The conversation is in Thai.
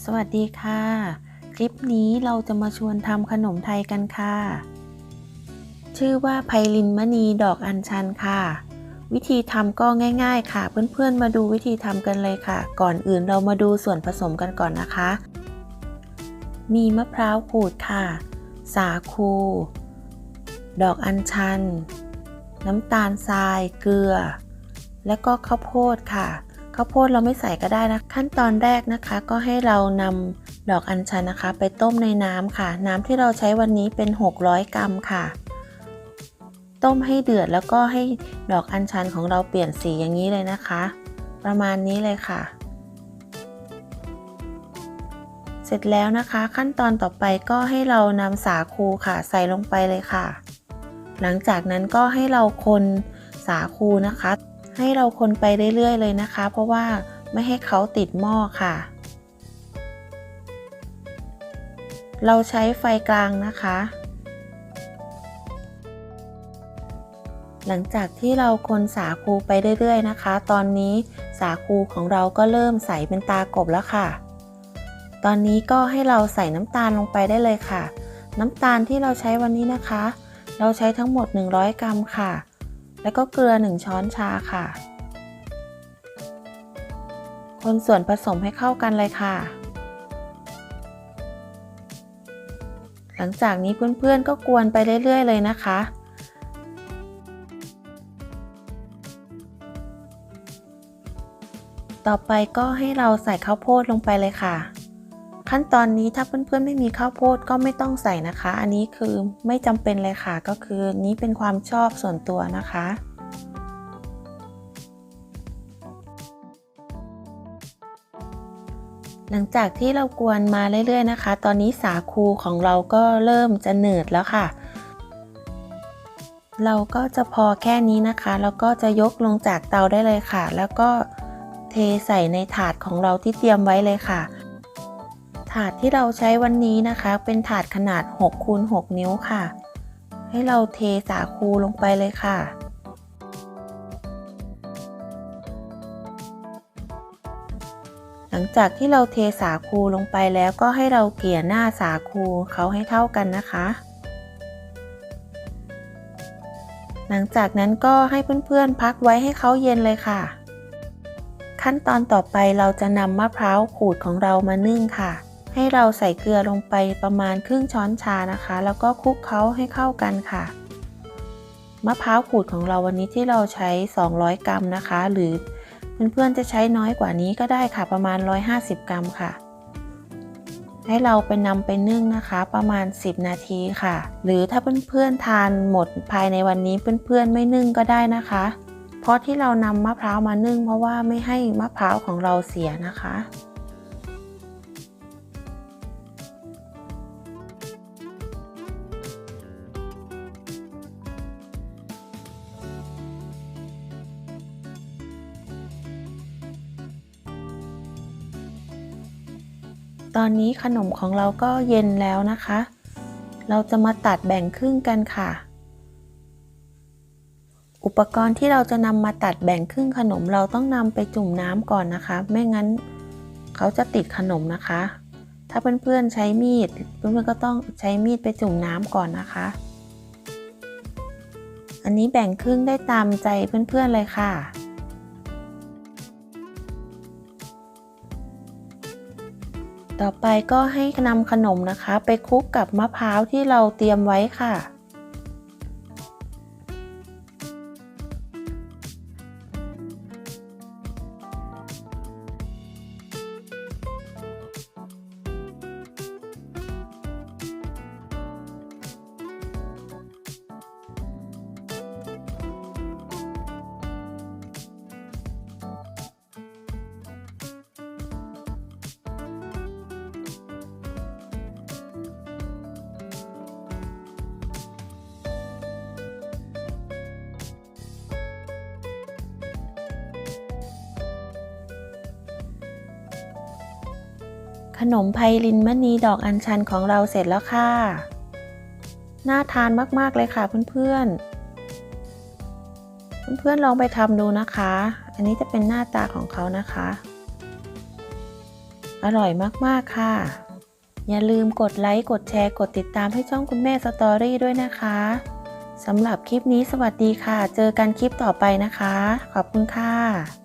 สวัสดีค่ะ คลิปนี้เราจะมาชวนทำขนมไทยกันค่ะ ชื่อว่าไพลินมณีดอกอัญชันค่ะ วิธีทำก็ง่าย ๆ ค่ะ เพื่อนๆมาดูวิธีทำกันเลยค่ะ ก่อนอื่นเรามาดูส่วนผสมกันก่อนนะคะ มีมะพร้าวขูดค่ะ สาคู ดอกอัญชัน น้ำตาลทราย เกลือ และก็ข้าวโพดค่ะ ข้าวโพดเราไม่ใส่ก็ได้นะ ขั้นตอนแรกนะคะ ก็ให้เรานำดอกอัญชันนะคะ ไปต้มในน้ำค่ะ น้ำที่เราใช้วันนี้เป็น 600 กรัมค่ะ ต้มให้เดือดแล้วก็ให้ดอกอัญชันของเราเปลี่ยนสีอย่างนี้เลยนะคะ ประมาณนี้เลยค่ะ เสร็จแล้วนะคะ ขั้นตอนต่อไปก็ให้เรานำสาคูค่ะ ใส่ลงไปเลยค่ะ หลังจากนั้นก็ให้เราคนสาคูนะคะ ให้เราคนไปเรื่อยๆเลยนะคะ เพราะว่าไม่ให้เขาติดหม้อค่ะ เราใช้ไฟกลางนะคะ หลังจากที่เราคนสาคูไปเรื่อยๆนะคะ ตอนนี้สาคูของเราก็เริ่มใสเป็นตากบแล้วค่ะ ตอนนี้ก็ให้เราใส่น้ำตาลลงไปได้เลยค่ะ น้ำตาลที่เราใช้วันนี้นะคะ เราใช้ทั้งหมด 100 กรัมค่ะ แล้วก็เกลือ 1 ช้อนชาค่ะ คนส่วนผสมให้เข้ากันเลยค่ะ หลังจากนี้เพื่อนๆก็กวนไปเรื่อยๆเลยนะคะ ต่อไปก็ให้เราใส่ข้าวโพดลงไปเลยค่ะ ขั้นตอนนี้ถ้าเพื่อนๆไม่มีข้าวโพดก็ไม่ต้องใส่นะคะ อันนี้คือไม่จำเป็นเลยค่ะ ก็คือนี้เป็นความชอบส่วนตัวนะคะหลังจากที่เรากวนมาเรื่อยๆนะคะ ตอนนี้สาคูของเราก็เริ่มจะเหนืดแล้วค่ะ เราก็จะพอแค่นี้นะคะ แล้วก็จะยกลงจากเตาได้เลยค่ะ แล้วก็เทใส่ในถาดของเราที่เตรียมไว้เลยค่ะ ถาดที่เราใช้วันนี้นะคะ เป็นถาดขนาด6คูณ6นิ้วค่ะ ให้เราเทสาคูลงไปเลยค่ะ หลังจากที่เราเทสาคูลงไปแล้วก็ให้เราเกลี่ยหน้าสาคูเขาให้เท่ากันนะคะ หลังจากนั้นก็ให้เพื่อนๆพักไว้ให้เขาเย็นเลยค่ะขั้นตอนต่อไปเราจะนำมะพร้าวขูดของเรามานึ่งค่ะ ให้เราใส่เกลือลงไปประมาณครึ่งช้อนชานะคะ แล้วก็คลุกเคล้าให้เข้ากันค่ะ มะพร้าวขูดของเราวันนี้ที่เราใช้ 200 กรัมนะคะ หรือเพื่อนๆจะใช้น้อยกว่านี้ก็ได้ค่ะ ประมาณ 150 กรัมค่ะ ให้เราไปนำไปนึ่งนะคะ ประมาณ 10 นาทีค่ะ หรือถ้าเพื่อนๆทานหมดภายในวันนี้เพื่อนๆไม่นึ่งก็ได้นะคะ เพราะที่เรานำมะพร้าวมานึ่ง เพราะว่าไม่ให้มะพร้าวของเราเสียนะคะ ตอนนี้ขนมของเราก็เย็นแล้วนะคะ เราจะมาตัดแบ่งครึ่งกันค่ะ อุปกรณ์ที่เราจะนำมาตัดแบ่งครึ่งขนมเราต้องนำไปจุ่มน้ำก่อนนะคะ ไม่งั้นเขาจะติดขนมนะคะ ถ้าเพื่อนๆใช้มีด เพื่อนๆก็ต้องใช้มีดไปจุ่มน้ำก่อนนะคะ อันนี้แบ่งครึ่งได้ตามใจเพื่อนๆเลยค่ะ ต่อไปก็ให้นำขนมนะคะ ไปคลุกกับมะพร้าวที่เราเตรียมไว้ค่ะ ขนมไพลินมณีดอกอัญชันของเราเสร็จแล้วค่ะ น่าทานมาก ๆ เลยค่ะเพื่อนๆ เพื่อนๆ ลองไปทำดูนะคะ อันนี้จะเป็นหน้าตาของเขานะคะ อร่อยมาก ๆ ค่ะ อย่าลืมกดไลค์ กดแชร์ กดติดตามให้ช่องคุณแม่สตอรี่ด้วยนะคะสำหรับคลิปนี้สวัสดีค่ะ เจอกันคลิปต่อไปนะคะ ขอบคุณค่ะ